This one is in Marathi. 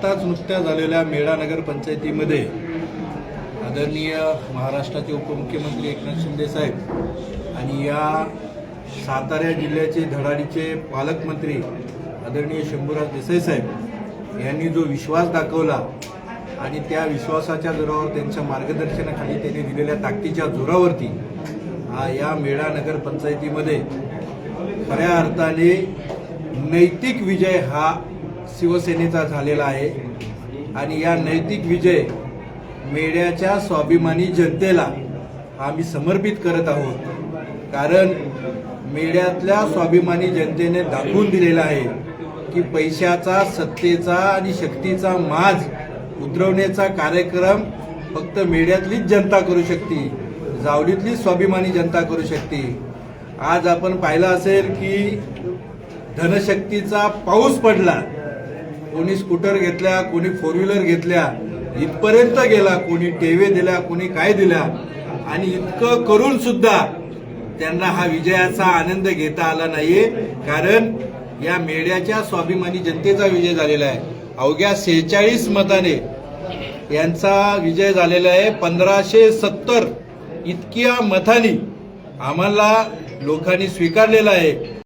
आत्ताच नुकत्या झालेल्या मेढा नगर पंचायतीमध्ये आदरणीय महाराष्ट्राचे उपमुख्यमंत्री एकनाथ शिंदे साहेब आणि या सातारा जिल्ह्याचे धडाडीचे पालकमंत्री आदरणीय शंभूराज देसाई साहेब यांनी जो विश्वास दाखवला आणि त्या विश्वासाच्या जोरावर त्यांच्या मार्गदर्शनाखाली त्यांनी दिलेल्या ताकदीच्या जोरावरती हा या मेळा नगर पंचायतीमध्ये खऱ्या अर्थाने नैतिक विजय हा शिवसेनेचा झालेला आहे. आणि या नैतिक विजय मेड्याच्या स्वाभिमानी जनतेला आम्ही समर्पित करत आहोत. कारण मेढ्यातल्या स्वाभिमानी जनतेने दाखवून दिलेला आहे की पैशाचा सत्तेचा आणि शक्तीचा माज उतरवण्याचा कार्यक्रम फक्त मेढ्यातलीच जनता करू शकते जावलीतली स्वाभिमानी जनता करू शकते. आज आपण पाहिलं असेल की धनशक्तीचा पाऊस पडला. कोणी स्कूटर घेतल्या कोणी फोर व्हीलर घेतल्या इथपर्यंत गेला कोणी टेवे दिल्या कोणी काय दिल्या. आणि इतकं करून सुद्धा त्यांना हा विजयाचा आनंद घेता आला नाहीये. कारण या मेढ्याच्या स्वाभिमानी जनतेचा विजय झालेला आहे. अवघ्या सेहेचाळीस मताने यांचा विजय झालेला आहे. पंधराशे सत्तर इतक्या मतानी आम्हाला लोकांनी स्वीकारलेला आहे.